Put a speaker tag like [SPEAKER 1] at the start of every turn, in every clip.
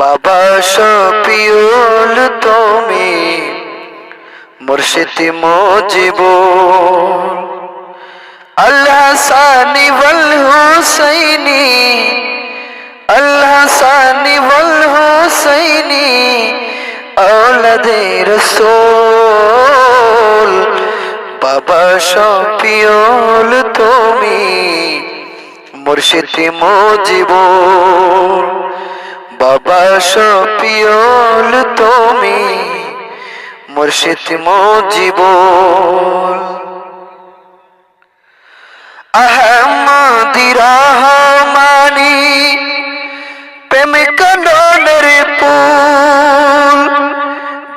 [SPEAKER 1] বাবা শপিউল তুমি মুর্শিদ মুজিব আল্লাহ সানি ওয়াল হুসাইনি, আল্লাহ সানি ওয়াল হুসাইনি, আওলাদে রসূল। বাবা শপিউল তুমি মুর্শিদ মুজিব বাবা শপিউল তুমি, মুর্শিদ মুজিব আহমদি রহমানি প্রেম পুল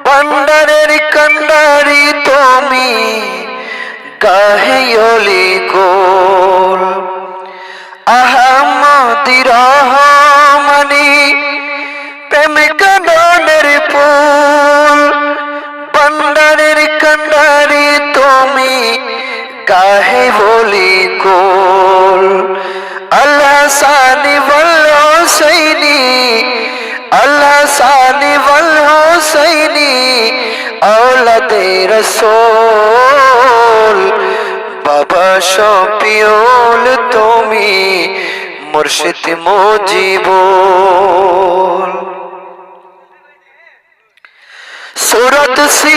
[SPEAKER 1] বন্দরের কন্দারি তুমি গাহিয়লি গোল। আহমদি রহমানি প্রেম কন্দনের পুল বন্দরের কন্দারি তুমি কাহে বলি গোল আল্লাহ সানি বল হোসৈনি আল্লাহ সানি বল হোসৈনি আওলাদে রসোল। বাবা শপিউল তুমি মুর্শিদ মুজিব Por outro sim.